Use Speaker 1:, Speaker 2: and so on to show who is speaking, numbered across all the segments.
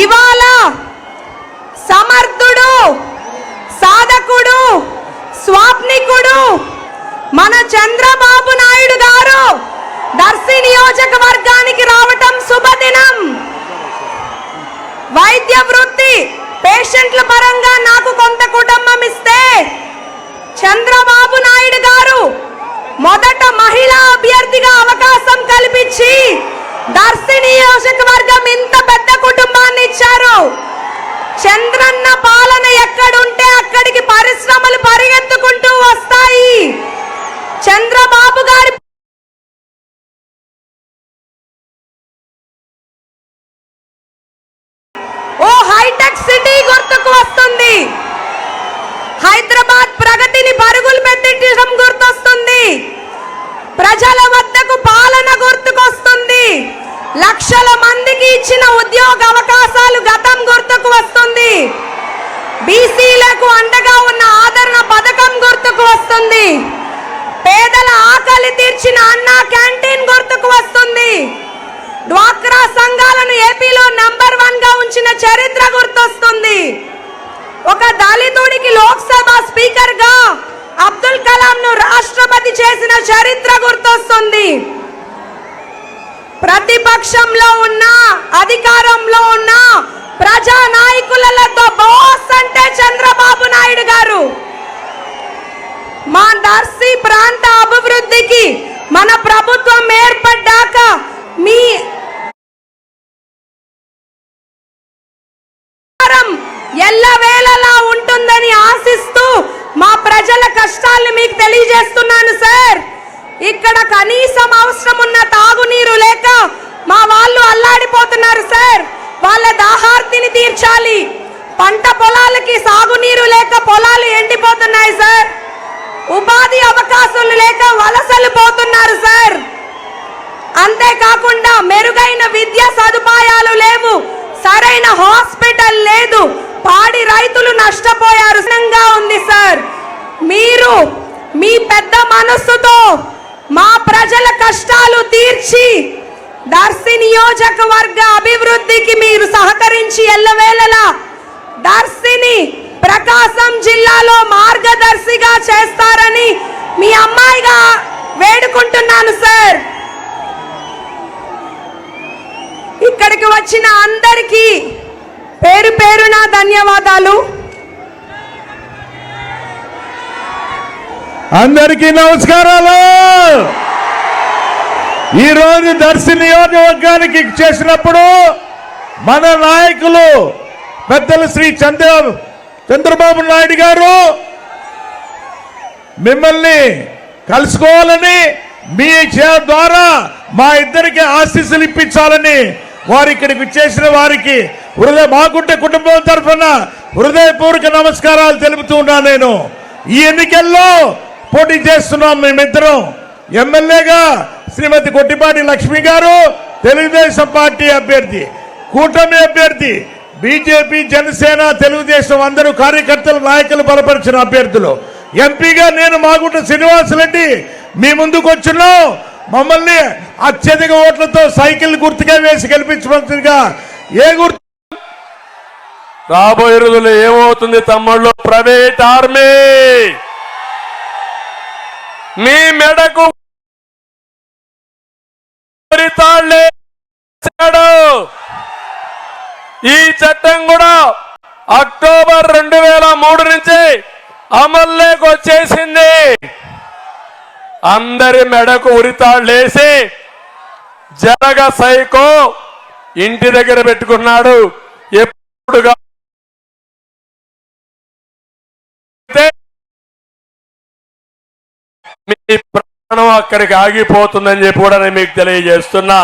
Speaker 1: ఇవాళ సమర్థుడు సాధకుడు స్వాప్నికుడు మన చంద్రబాబు నాయుడు గారు దర్శి నియోజకవర్గానికి రావటం శుభదినం. వైద్య వృత్తి పేషెంట్ల పరంగా నాకు కొంత కుటుంబం ఇస్తే చంద్రబాబు నాయుడు గారు మొదట మహిళా అభ్యర్థిగా అవకాశం కల్పించి దర్శిని నియోజకవర్గం ఇంత పెద్ద కుటుంబాన్ని ఇచ్చారు. చంద్రన్న పాలన ఎక్కడుంటే అక్కడికి పరిశ్రమలు పరిగెత్తుకుంటూ వస్తాయి. చంద్రబాబు చరిత్ర గుర్తొస్తుంది. ప్రతిపక్షంలో ఉన్న అధికారంలో ఉన్న ప్రజా నాయకులతో బాస్ అంటే చంద్రబాబు నాయుడు గారు. మా దర్శి ప్రాంత అభివృద్ధికి మన ప్రభుత్వం ఏర్పడ్డాక మీ ఎల్లవేళలా ఉంటుందని ఆశిస్తూ మా ప్రజల కష్టాల్ని మీకు తెలియజేస్తున్నాను సార్. ఇక్కడ కనీసం అవసరం ఉన్న తాగునీరు లేక మా వాళ్ళు అల్లాడిపోతున్నారు సార్. వాళ్ళ దాహార్తిని తీర్చాలి. పంట పొలాలకి సాగునీరు లేక పొలాలు ఎండిపోతున్నాయి సార్. ఉపాధి అవకాశాలు లేక వలసలు పోతున్నారు సార్. అంతేకాకుండా మెరుగైన విద్యా సదుపాయాలు లేవు. సరైన హాస్పిటల్ లేదు. పాడి రైతులు నష్టపోయారు. ఉంది సార్. మీరు మీ పెద్ద మనస్సుతో మా ప్రజల కష్టాలు తీర్చి దర్శి నియోజకవర్గ అభివృద్ధికి మీరు సహకరించి ఎల్లవేళలా దర్శిని ప్రకాశం జిల్లాలో మార్గదర్శిగా చేస్తారని మీ అమ్మాయిగా వేడుకుంటున్నాను సార్. ఇక్కడికి వచ్చిన అందరికీ ధన్యవాదాలు.
Speaker 2: అందరికీ నమస్కారాలు. ఈ రోజు దర్శి నియోజకవర్గానికి చేసినప్పుడు మన నాయకులు పెద్దలు శ్రీ చంద్ర చంద్రబాబు నాయుడు గారు మిమ్మల్ని కలుసుకోవాలని మీ చే- ద్వారా మా ఇద్దరికి ఆశీస్సులు ఇప్పించాలని వారు ఇక్కడికి చేసిన వారికి హృదయ మాగుంట కుటుంబం తరఫున హృదయపూర్వక నమస్కారాలు తెలుపుతూ ఉన్నాను నేను. ఈ ఎన్నికల్లో పోటీ చేస్తున్నాం మేమిద్దరం. ఎమ్మెల్యేగా శ్రీమతి కొట్టిపాటి లక్ష్మి గారు తెలుగుదేశం పార్టీ అభ్యర్థి కూటమి అభ్యర్థి బీజేపీ జనసేన తెలుగుదేశం అందరూ కార్యకర్తలు నాయకులు బలపరిచిన అభ్యర్థులు. ఎంపీగా నేను మాగుంట శ్రీనివాసరెడ్డి మీ ముందుకు వచ్చున్నాం. మమ్మల్ని అత్యధిక ఓట్లతో సైకిల్ గుర్తుగా వేసి గెలిపించవలసిందిగా ఏ గుర్తు
Speaker 3: రాబోయే రోజుల్లో ఏమవుతుంది తమ్ముళ్ళు? Private army. మీ మెడకు ఈ చట్టం కూడా అక్టోబర్ రెండు వేల మూడు నుంచి అమల్లోకి వచ్చేసింది. అందరి మెడకు ఉరితాళ్ళేసి జరగ సైకో ఇంటి దగ్గర పెట్టుకున్నాడు. ఎప్పుడుగా మీ ప్రాణం అక్కడికి ఆగిపోతుందని చెప్పి కూడా నేను మీకు తెలియజేస్తున్నా.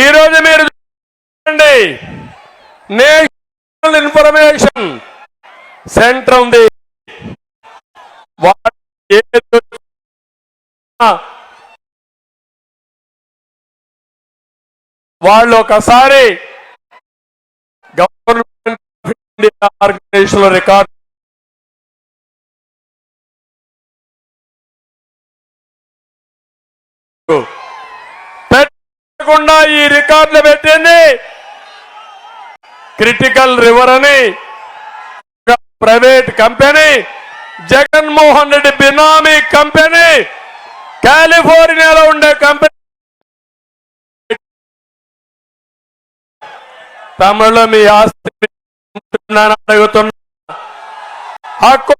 Speaker 3: ఈ రోజు మీరు చూడండి నేషనల్ ఇన్ఫర్మేషన్ సెంటర్ ఉంది. వాళ్ళు ఒకసారి గవర్నమెంట్ ఆఫ్ ఇండియా ఆర్గనైజేషన్లో రికార్డ్ పెట్టకుండా ఈ రికార్డులు పెట్టింది. క్రిటికల్ రివర్ అని ప్రైవేట్ కంపెనీ జగన్మోహన్ రెడ్డి బినామీ కంపెనీ కాలిఫోర్నియాలో ఉండే కంపెనీ. తమిళలో మీ ఆస్తి అడుగుతున్నా. హక్కు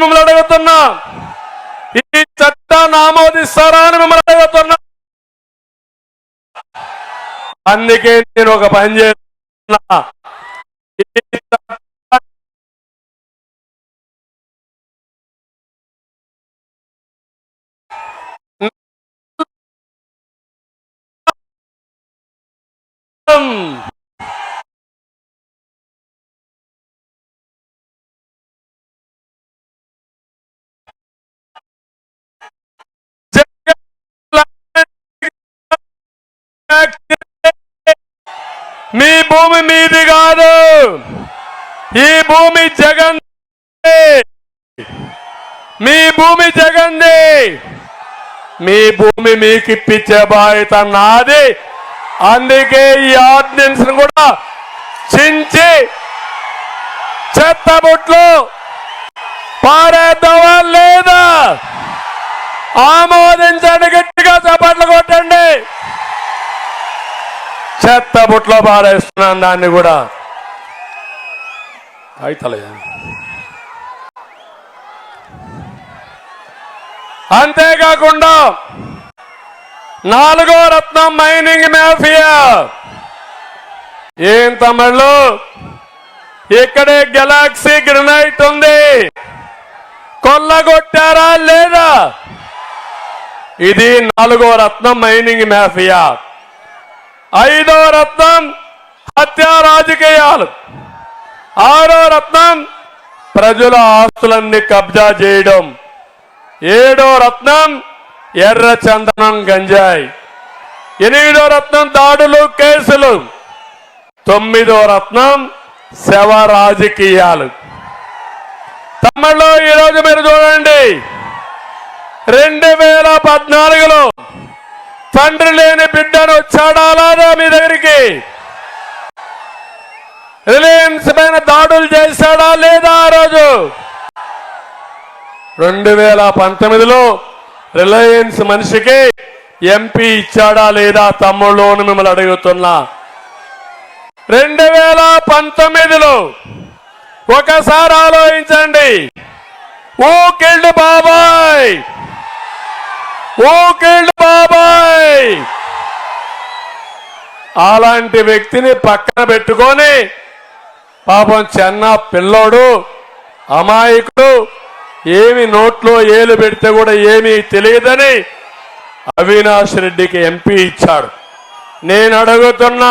Speaker 3: మిమ్మల్ని అడుగుతున్నా. ఈ చట్టాన్ని ఆమోదిస్తారా అని మిమ్మల్ని అడుగుతున్నా. అందుకే నేను ఒక పని చేస్తున్నా. భూమి మీది కాదు. ఈ భూమి జగన్ మీ భూమి జగంది. మీ భూమి మీకు ఇప్పించే బాధ్యత నాది. అందుకే ఈ ఆర్డినెన్స్ కూడా చించి చెత్తబుట్లు పారేద్దామా లేదా? ఆమోదించండి గట్టిగా చప్పట్లు కొట్టండి. చెత్త బుట్లో పారేస్తున్నాను దాన్ని కూడా. అయితలే. అంతేకాకుండా నాలుగో రత్నం మైనింగ్ మాఫియా. ఏం తమిళ్ళు ఇక్కడే గెలాక్సీ గ్రనైట్ ఉంది. కొల్లగొట్టారా లేదా? ఇది నాలుగో రత్నం మైనింగ్ మాఫియా. ఐదో రత్నం హత్యా రాజకీయాలు. ఆరో రత్నం ప్రజల ఆస్తులన్నీ కబ్జా చేయడం. ఏడో రత్నం ఎర్ర చందనం గంజాయి. ఎనిమిదో రత్నం దాడులు కేసులు. తొమ్మిదో రత్నం శవ రాజకీయాలు. తమిళలో ఈరోజు మీరు చూడండి. రెండు వేల పద్నాలుగులో తండ్రి లేని బిడ్డను వచ్చాడా మీ దగ్గరికి? రిలయన్స్ పైన దాడులు చేశాడా లేదా ఆ రోజు? రెండు వేల పంతొమ్మిదిలో రిలయన్స్ మనిషికి ఎంపీ ఇచ్చాడా లేదా తమ్ముళ్ళు మిమ్మల్ని అడుగుతున్నా. రెండు వేల పంతొమ్మిదిలో ఒకసారి ఆలోచించండి. ఓ కిల్డ్ బాబాయ్! ఓ బాబాయ్? అలాంటి వ్యక్తిని పక్కన పెట్టుకొని పాపం చెన్న పిల్లోడు అమాయకుడు ఏమి నోట్లో ఏలు పెడితే కూడా ఏమీ తెలియదని అవినాష్ రెడ్డికి ఎంపీ ఇచ్చాడు. నేను అడుగుతున్న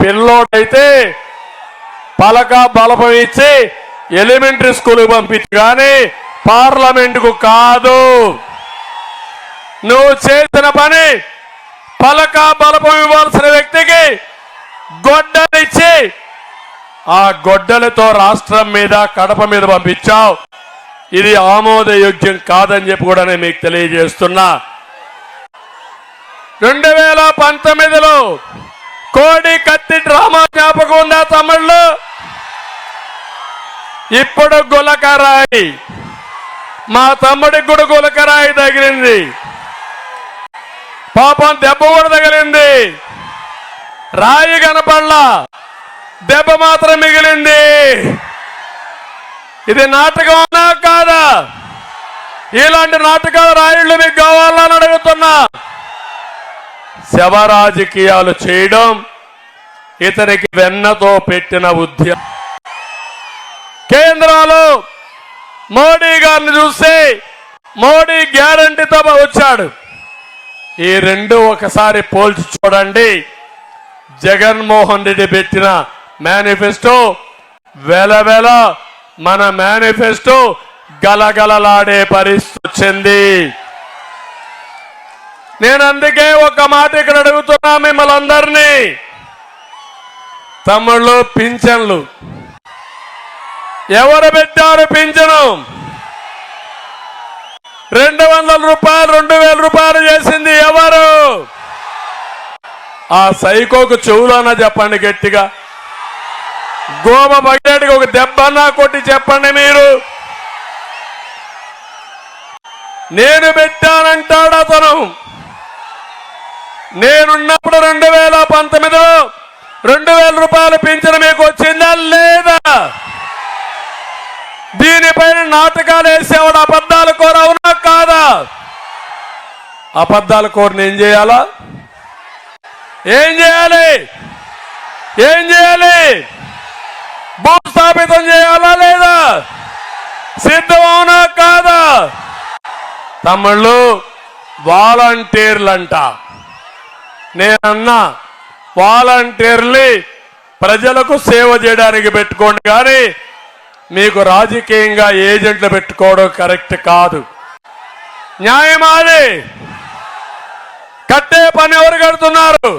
Speaker 3: పిల్లోడైతే పలక బలపం ఇచ్చి ఎలిమెంటరీ స్కూల్కి పంపించు కానీ పార్లమెంటుకు కాదు. నువ్వు చేసిన పని పలక బలపం ఇవ్వాల్సిన వ్యక్తికి గొడ్డలిచ్చి ఆ గొడ్డలతో రాష్ట్రం మీద కడప మీద పంపించావు. ఇది ఆమోదయోగ్యం కాదని చెప్పి కూడా నేను మీకు తెలియజేస్తున్నా. రెండు వేల పంతొమ్మిదిలో కోడి కత్తి డ్రామా జ్ఞాపకం ఉందా తమిళ్ళు ఇప్పుడు గులకరాయి. మా తమ్ముడికి కూడా గులకరాయి తగిలింది. పాపం దెబ్బ కూడా తగిలింది. రాయి కనపడలా. దెబ్బ మాత్రం మిగిలింది. ఇది నాటకమా కాదా? ఇలాంటి నాటకాలు రాయుళ్ళు మీకు కావాలని అడుగుతున్నా. శవ రాజకీయాలు చేయడం ఇతనికి వెన్నతో పెట్టిన ఉద్యమం. కేంద్రాలు మోడీ గారిని చూస్తే మోడీ గ్యారంటీతో వచ్చాడు. ఈ రెండు ఒకసారి పోల్చి చూడండి. జగన్మోహన్ రెడ్డి పెట్టిన మేనిఫెస్టో వెలవెల మన మేనిఫెస్టో గలగలలాడే పరిస్థితి వచ్చింది. నేను అందుకే ఒక మాట ఇక్కడ అడుగుతున్నా మిమ్మల్ని అందరినీ. తమ్ముళ్ళు పింఛన్లు. ఎవరు పెట్టారు పింఛను? రెండు వందల రూపాయలు రెండు వేల రూపాయలు చేసింది ఎవరు? ఆ సైకోకు చెవులోనా చెప్పండి గట్టిగా. గోమ బకెట్కి ఒక దెబ్బన్నా కొట్టి చెప్పండి మీరు. నేను పెట్టానంటాడు అతను. నేనున్నప్పుడు రెండు వేల పంతొమ్మిదిలో రెండు వేల రూపాయలు పెంచిన మీకు వచ్చిందా లేదా? దీనిపైన నాటకాలు వేసేవాడు అబద్ధాలు కోర అవునా కాదా? అబద్ధాలు కోరిని ఏం చేయాలా? ఏం చేయాలి? ఏం చేయాలి? భూస్థాపితం చేయాలా లేదా? సిద్ధం అవునా కాదా? తమ్ముళ్ళు వాలంటీర్లంట. నేనన్నా వాలంటీర్లు ప్రజలకు సేవ చేయడానికి పెట్టుకోండి కానీ మీకు రాజకీయంగా ఏజెంట్లు పెట్టుకోవడం కరెక్ట్ కాదు. న్యాయమాది కట్టే పని ఎవరు కడుతున్నారు?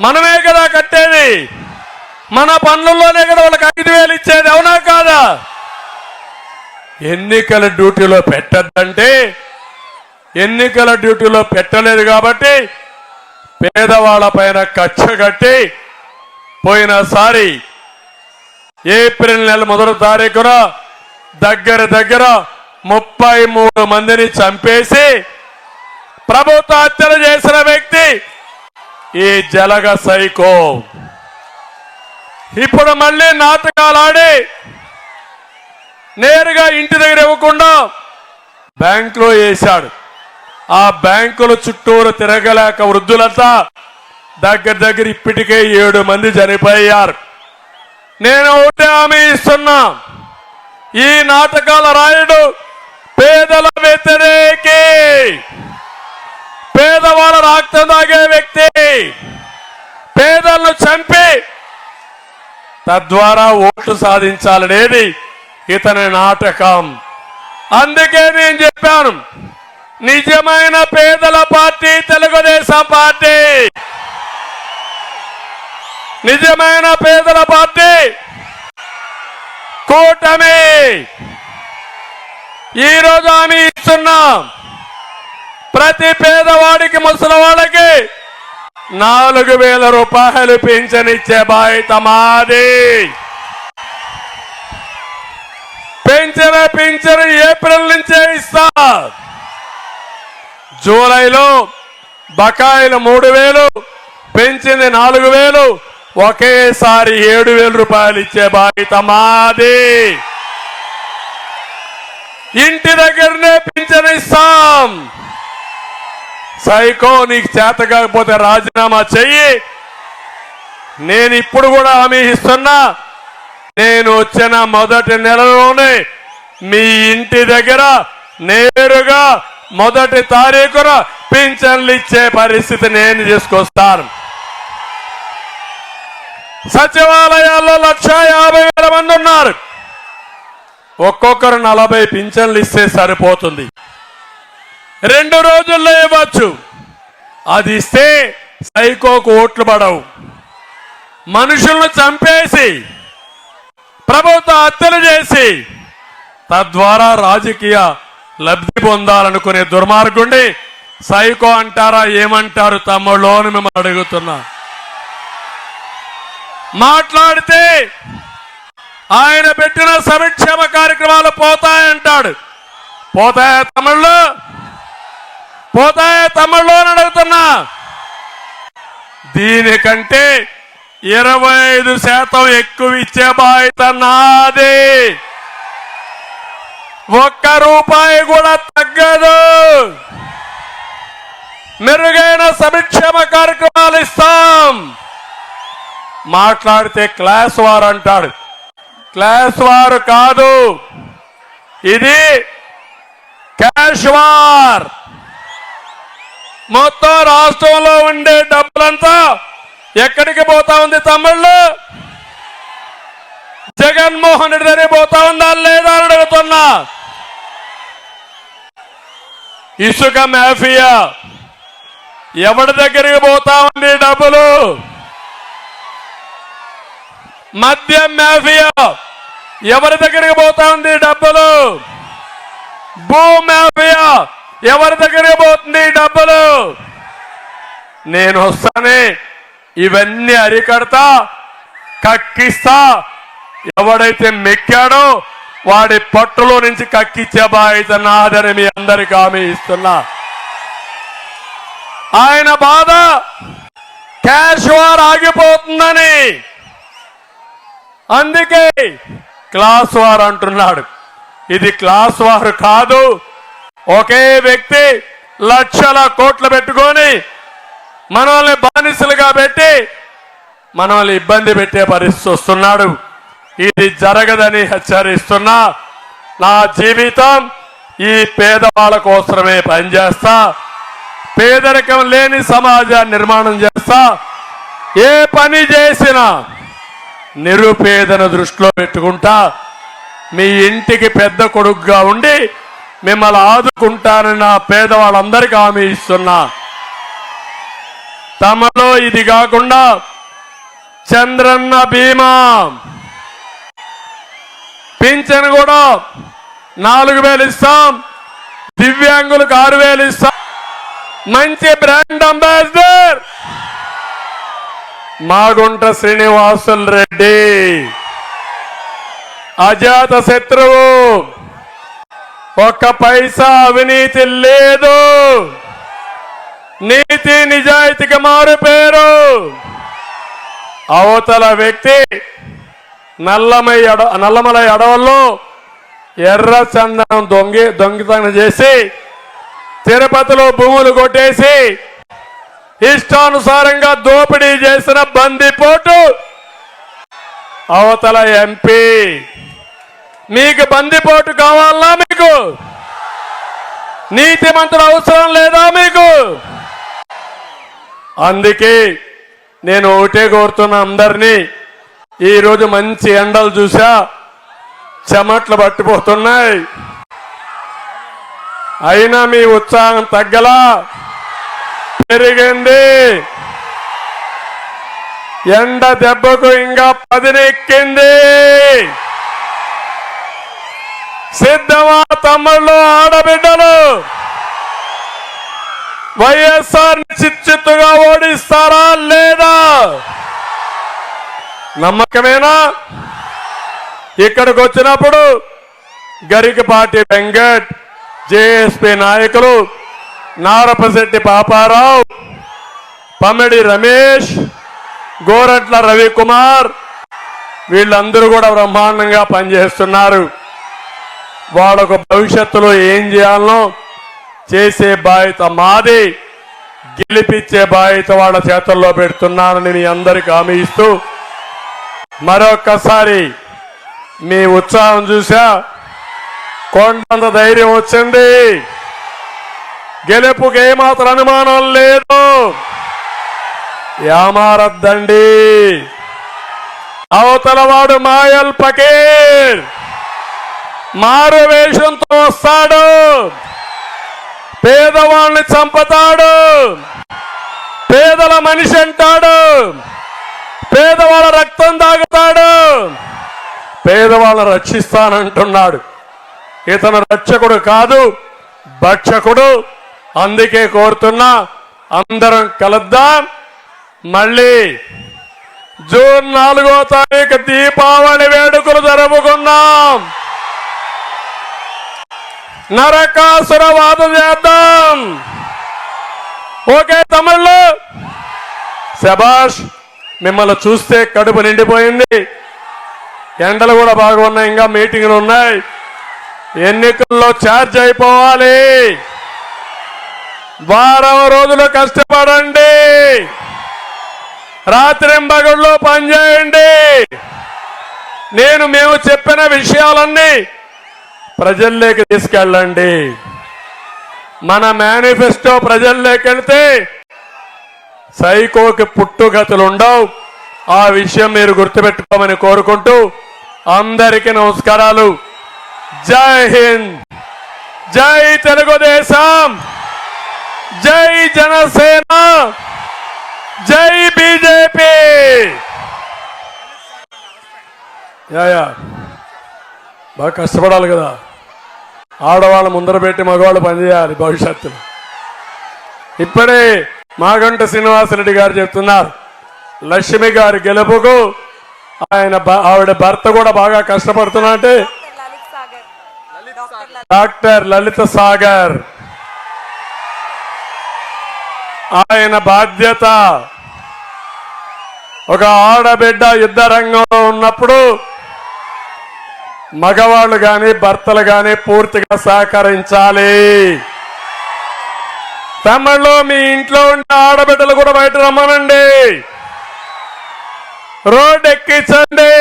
Speaker 3: మనమే కదా కట్టేది. మన పనుల్లోనే కదా వాళ్ళకి ఐదు వేలు ఇచ్చేది అవునా కాదా? ఎన్నికల డ్యూటీలో పెట్టద్దంటే ఎన్నికల డ్యూటీలో పెట్టలేదు కాబట్టి పేదవాళ్ళ పైన ఖర్చు కట్టి పోయినసారి ఏప్రిల్ నెల మొదటి తారీఖున దగ్గర దగ్గర ముప్పై మూడు మందిని చంపేసి ప్రభుత్వ హత్యలు చేసిన వ్యక్తి ఈ జలగ సైకో. ఇప్పుడు మళ్ళీ నాటకాలు ఆడి నేరుగా ఇంటి దగ్గర ఇవ్వకుండా బ్యాంకులో వేశాడు. ఆ బ్యాంకుల చుట్టూరు తిరగలేక వృద్ధులంతా దగ్గర దగ్గర ఇప్పటికే ఏడు మంది చనిపోయారు. నేను ఒకటే హామీ ఇస్తున్నా. ఈ నాటకాల రాయుడు పేదల వ్యతిరేకి. పేదవాళ్ళ రక్తం తాగే వ్యక్తి. పేదలను చంపి తద్వారా ఓట్లు సాధించాలనేది ఇతని నాటకం. అందుకే నేను చెప్పాను నిజమైన పేదల పార్టీ తెలుగుదేశం పార్టీ. నిజమైన పేదల పార్టీ. కూటమి. ఈరోజు హామీ ఇస్తున్నాం. ప్రతి పేదవాడికి ముసలివాడికి నాలుగు వేల రూపాయలు పింఛనిచ్చే బాధ్యత మాది. పెంచిన పింఛను ఏప్రిల్ నుంచే ఇస్తా. జూలైలో బకాయిలు మూడు వేలు పెంచింది నాలుగు వేలు ఒకేసారి ఏడు వేల రూపాయలు ఇచ్చే బాధ్యత మాది. ఇంటి దగ్గరనే పింఛన్ ఇస్తాం. సైకో నీకు చేత కాకపోతే రాజీనామా చెయ్యి. నేను ఇప్పుడు కూడా హామీ ఇస్తున్నా. నేను వచ్చిన మొదటి నెలలోనే మీ ఇంటి దగ్గర నేరుగా మొదటి తారీఖున పింఛన్లు ఇచ్చే పరిస్థితి నేను తీసుకొస్తాను. సచివాలయాల్లో లక్ష యాభై వేల మంది ఉన్నారు. ఒక్కొక్కరు నలభై పింఛన్లు ఇస్తే సరిపోతుంది. రెండు రోజుల్లో ఇవ్వచ్చు. అది ఇస్తే సైకోకు ఓట్లు పడవు. మనుషులను చంపేసి ప్రభుత్వ హత్యలు చేసి తద్వారా రాజకీయ లబ్ధి పొందాలనుకునే దుర్మార్గుండి సైకో అంటారా ఏమంటారు తమ్ముళ్ళు అని మిమ్మల్ని అడుగుతున్నా. మాట్లాడితే ఆయన పెట్టిన సంక్షేమ కార్యక్రమాలు పోతాయంటాడు పోతాయా తమిళ్ళు పోతాయా తమిళ్ళు అని అడుగుతున్నా. దీనికంటే ఇరవై ఐదు శాతం ఎక్కువ ఇచ్చే బాధ్యత నాది. ఒక్క రూపాయి కూడా తగ్గదు. మెరుగైన సంక్షేమ కార్యక్రమాలు ఇస్తాం. మాట్లాడితే క్లాస్ వారు అంటాడు. క్లాస్ వారు కాదు. ఇది క్యాష్ వార్ మొత్తం రాష్ట్రంలో ఉండే డబ్బులంతా ఎక్కడికి పోతా ఉంది తమ్ముళ్ళు? జగన్మోహన్ రెడ్డి దగ్గర పోతా ఉందా లేదా అని అడుగుతున్నా. ఇసుక మాఫియా. ఎవరి దగ్గరికి పోతా ఉంది డబ్బులు? మద్యం మాఫియా. ఎవరి దగ్గరికి పోతా ఉంది డబ్బులు? భూ మాఫియా. ఎవరి దగ్గరికి పోతుంది డబ్బులు? నేను వస్తానే. ఇవన్నీ అరికడతా కక్కిస్తా. ఎవడైతే మెక్కాడో వాడి పట్టులో నుంచి కక్కిచ్చే బాధ్యత నాదని మీ అందరికి హామీ ఇస్తున్నా. ఆయన బాధ క్యాష్ వార్ ఆగిపోతుందని. అందుకే క్లాస్ వార్ అంటున్నాడు. ఇది క్లాస్ వారు కాదు. ఒకే వ్యక్తి లక్షల కోట్లు పెట్టుకొని మనల్ని బానిసలుగా పెట్టి మనల్ని ఇబ్బంది పెట్టే పరిస్థితి వస్తున్నాడు. ఇది జరగదని హెచ్చరిస్తున్నా. నా జీవితం ఈ పేదవాళ్ళ కోసమే పనిచేస్తా. పేదరికం లేని సమాజాన్ని నిర్మాణం చేస్తా. ఏ పని చేసినా నిరుపేదను దృష్టిలో పెట్టుకుంటా మీ ఇంటికి పెద్ద కొడుకుగా ఉండి మిమ్మల్ని ఆదుకుంటానని నా పేదవాళ్ళందరికీ హామీ ఇస్తున్నా. తమలో ఇది కాకుండా చంద్రన్న బీమా పింఛన్ కూడా నాలుగు వేలు ఇస్తాం దివ్యాంగులకు ఆరు వేలు ఇస్తాం. మంచి బ్రాండ్ అంబాసిడర్! మాగుంట శ్రీనివాసుల రెడ్డి. అజాత శత్రువు. ఒక్క పైసా అవినీతి లేదు. నీతి నిజాయితీకి మారు పేరు. అవతల వ్యక్తి నల్లమై అడ నల్లమలై అడవుల్లో ఎర్ర చందనం దొంగి దొంగతనం చేసి తిరుపతిలో భూములు కొట్టేసి ఇష్టానుసారంగా దోపిడీ చేసిన బందిపోటు. అవతల ఎంపీ. మీకు బందిపోటు కావాలా మీకు? నీతి మంత్రులు అవసరం లేదా మీకు? అందుకే నేను ఒకటే కోరుతున్న అందరినీ. ఈరోజు మంచి ఎండలు చూసా చెమట్లు పట్టిపోతున్నాయి. అయినా మీ ఉత్సాహం తగ్గలా. పెరిగింది. ఎండ దెబ్బకు ఇంకా పదినెక్కింది. సిద్ధమా తమ్ముళ్ళు ఆడబిడ్డలు? వైఎస్ఆర్ చిచ్చుగా ఓడిస్తారా లేదా? నమ్మకమేనా? ఇక్కడికి వచ్చినప్పుడు గరికపాటి వెంకట్ జేఎస్పీ నాయకులు నారపశెట్టి పాపారావు పమిడి రమేష్ గోరట్ల రవికుమార్ వీళ్ళందరూ కూడా బ్రహ్మాండంగా పనిచేస్తున్నారు. వాళ్ళకు భవిష్యత్తులో ఏం చేయాలనో చేసే బాధ్యత మాది గెలిపించే బాధ్యత వాళ్ళ చేతుల్లో పెడుతున్నానని మీ అందరికి హామీ ఇస్తూ మరొక్కసారి మీ ఉత్సాహం చూసా. కొండంత ధైర్యం వచ్చింది గెలుపుకి ఏమాత్రం అనుమానం లేదు. యామారద్దండి. అవతలవాడు మాయల్ పకీర్ మారు వేషంతో వస్తాడు. పేదవాళ్ళని చంపుతాడు. పేదల మనిషి అంటాడు. పేదవాళ్ళ రక్తం తాగుతాడు. పేదవాళ్ళని రక్షిస్తానంటున్నాడు. ఇతను రక్షకుడు కాదు భక్షకుడు. అందుకే కోరుతున్నా అందరం కలుద్దాం. మళ్ళీ జూన్ నాలుగో తారీఖు దీపావళి వేడుకలు జరుపుకుందాం. నరకాసురవాద చేద్దాం. ఓకే తమిళ్ళు శభాష్ మిమ్మల్ని చూస్తే కడుపు నిండిపోయింది. ఎండలు కూడా బాగున్నాయి ఇంకా మీటింగ్లు ఉన్నాయి. ఎన్నికల్లో ఛార్జ్ అయిపోవాలి. వారం రోజులు కష్టపడండి. రాత్రింబగళ్ళు పనిచేయండి. నేను మేము చెప్పిన విషయాలన్నీ ప్రజల్లోకి తీసుకెళ్ళండి. మన మేనిఫెస్టో ప్రజల్లోకి వెళ్తే సైకోకి పుట్టుగతులు ఉండవు ఆ విషయం మీరు గుర్తుపెట్టుకోమని కోరుకుంటూ అందరికీ నమస్కారాలు. జై హింద్. జై తెలుగుదేశం. జనసేన. జై బీజేపీ. Yeah yeah. బాగా కష్టపడాలి కదా. ఆడవాళ్ళ ముందర పెట్టి మగవాళ్ళు పనిచేయాలి భవిష్యత్తులో. ఇప్పుడే మాగంట శ్రీనివాసరెడ్డి గారు చెప్తున్నారు లక్ష్మి గారి గెలుపుకు ఆయన ఆవిడ భర్త కూడా బాగా కష్టపడుతున్నా అంటే డాక్టర్ లలిత సాగర్. ఆయన బాధ్యత. ఒక ఆడబిడ్డ యుద్ధ రంగంలో ఉన్నప్పుడు మగవాళ్ళు కానీ భర్తలు కానీ పూర్తిగా సహకరించాలి. తమిళలో మీ ఇంట్లో ఉండే ఆడబిడ్డలు కూడా బయట రమ్మనండి. రోడ్ ఎక్కించండి.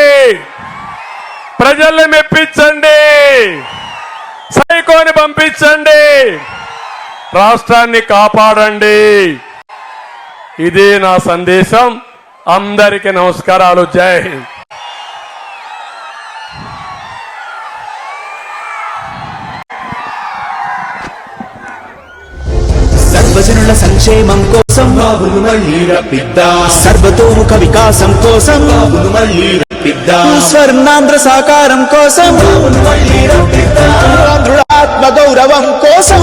Speaker 3: ప్రజల్ని మెప్పించండి. సైకోని పంపించండి. రాష్ట్రాన్ని కాపాడండి. ఇది నా సందేశం. అందరికీ నమస్కారాలు. జై హింద్.
Speaker 4: సర్వజనుల సంక్షేమం కోసం బాబును మళ్ళీ రప్పిద్దా. సర్వతోముఖ వికాసం కోసం బాబును మళ్ళీ రప్పిద్దా. స్వర్ణాంధ్ర సాకారం కోసం బాబును మళ్ళీ రప్పిద్దా. ఆత్మ గౌరవం కోసం